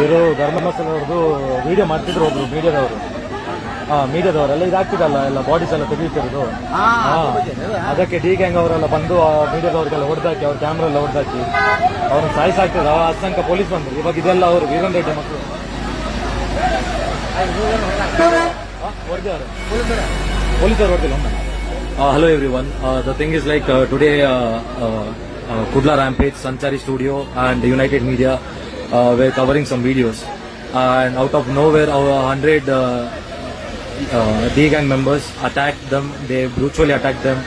ಇವರು ಧರ್ಮಸ್ಥಳದವ್ರದ್ದು ವಿಡಿಯೋ ಮಾಡ್ತಿದ್ರು ಒಬ್ರು ಮೀಡಿಯಾದವರು. ಹಾ ಮೀಡಿಯಾದವರೆಲ್ಲ ಇದಾಗ್ತಿದಲ್ಲ ಎಲ್ಲ ಬಾಡೀಸ್ ಎಲ್ಲ ತೆಗೀತಿರೋದು ಅದಕ್ಕೆ ಡಿ ಗ್ಯಾಂಗ್ ಅವರೆಲ್ಲ ಬಂದು ಆ ಮೀಡಿಯಾದವ್ರಿಗೆಲ್ಲ ಹೊಡೆದಾಕಿ ಅವ್ರ ಕ್ಯಾಮ್ರಾ ಎಲ್ಲ ಹೊಡೆದಾಕಿ ಅವ್ರನ್ನ ಸಾಯಿಸಾಗ್ತದೆ ಆ ತನಕ ಪೊಲೀಸ್ ಬಂದ್ರು. ಇವಾಗ ಇದೆಲ್ಲ ಅವರು ವೀರನ್ ರೆಡ್ಡಿ ಮಕ್ಕಳು. ಹೊಡೆದವರು ಪೊಲೀಸರು ಹೊಡೆದಿಲ್ಲ hello everyone the thing is like today Kudla Rampage, Sanchari Studio, and United Media uh, were covering some videos. And out of nowhere, our 100 uh, uh, D gang members attacked them. They brutally attacked them,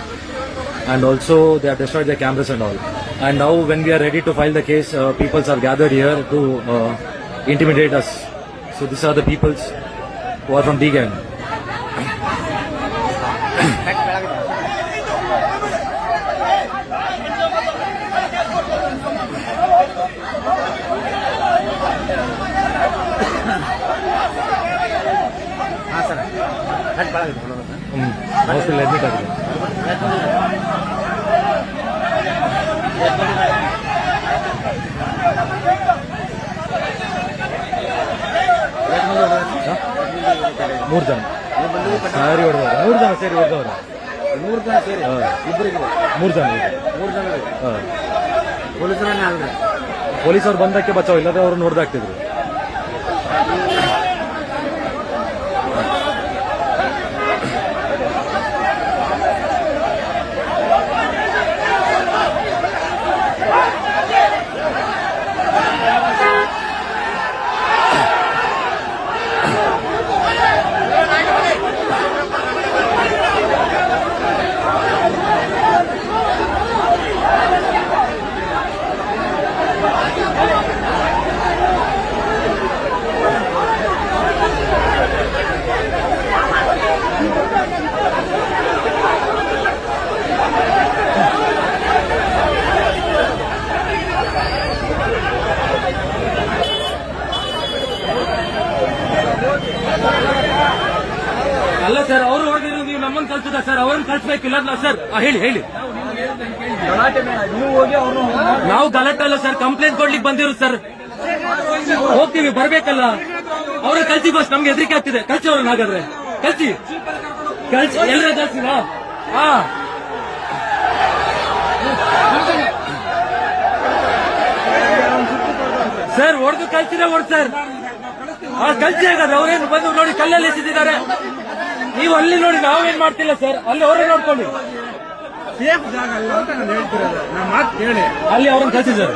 and also they have destroyed their cameras and all. And now, when we are ready to file the case, uh, peoples are gathered here to uh, intimidate us. So these are the peoples who are from D gang. Hospital admit ಆಗಿದೆ ಮೂರು ಜನ. ಸಾರಿ ಹೊಡೆದವ್ರ. ಮೂರು ಜನ ಸೇರಿ ಹೊಡೆದವ್ರ. ಮೂರು ಜನ ಸೇರಿ? ಇಬ್ಬರಿಗೆ ಮೂರು ಜನ ಮೂರು ಜನ ಪೊಲೀಸರನ್ನೇ ಪೊಲೀಸರು ಬಂದಕ್ಕೆ ಬಚಾವ್ ಇಲ್ಲದೆ ಅವ್ರು ನೋಡ್ದಾಗ್ತಿದ್ರು ಅಲ್ಲ ಸರ್, ಅವರು ಹೊಡೆದಿರೋ ನೀವು ನಮ್ಮನ್ನು ಕಳ್ಸಿದ ಸರ್, ಅವ್ರನ್ನ ಕಲ್ಸ್ಬೇಕಿಲ್ಲ ಸರ್ ಹೇಳಿ ಹೇಳಿ. ನೀವು ಅವ್ರನ್ನ ಗಲಾಟೆ ಅಲ್ಲ ಸರ್ ಕಂಪ್ಲೇಂಟ್ ಕೊಡ್ಲಿಕ್ಕೆ ಬಂದಿರು ಸರ್. ಹೋಗ್ತೀವಿ, ಬರ್ಬೇಕಲ್ಲ. ಅವ್ರ ಕಲ್ಸಿ ಬಸ್ ನಮ್ಗೆ ಹೆದರಿಕೆ ಆಗ್ತಿದೆ. ಕಲ್ಸಿ ಅವ್ರನ್ನ ಹಾಗಾದ್ರೆ. ಕಲ್ಸಿ. ಕಲ್ಸಿ. ಎಲ್ಲರ ಕಲ್ಸಿನಾ? ಹಾ. ಸರ್, ಹೊಡೆದು ಕಲ್ಸಿದ್ರೆ ಹೊಡ್ ಸರ್. ಕಲ್ಸಿ ಹಾಗಾದ್ರೆ, ಅವ್ರೇನು ಬಂದು ನೋಡಿ ಕಲ್ಲಲ್ಲಿ ಎಸೆದಿದ್ದಾರೆ. ನೀವು ಅಲ್ಲಿ ನೋಡಿ ನಾವೇನ್ ಮಾಡ್ತಿಲ್ಲ ಸರ್? ಅಲ್ಲಿ ಅವರೇ ನೋಡ್ಕೊಳ್ಳಿ ಸೇಫ್ ಜಾಗ ಅಲ್ಲ ಅಂತ ನಾನು ಹೇಳ್ತಿರೋದು. ನಾನು ಮಾತು ಕೇಳಿ. ಅಲ್ಲಿ ಅವ್ರನ್ನ ಕಳಿಸಿ ಸರ್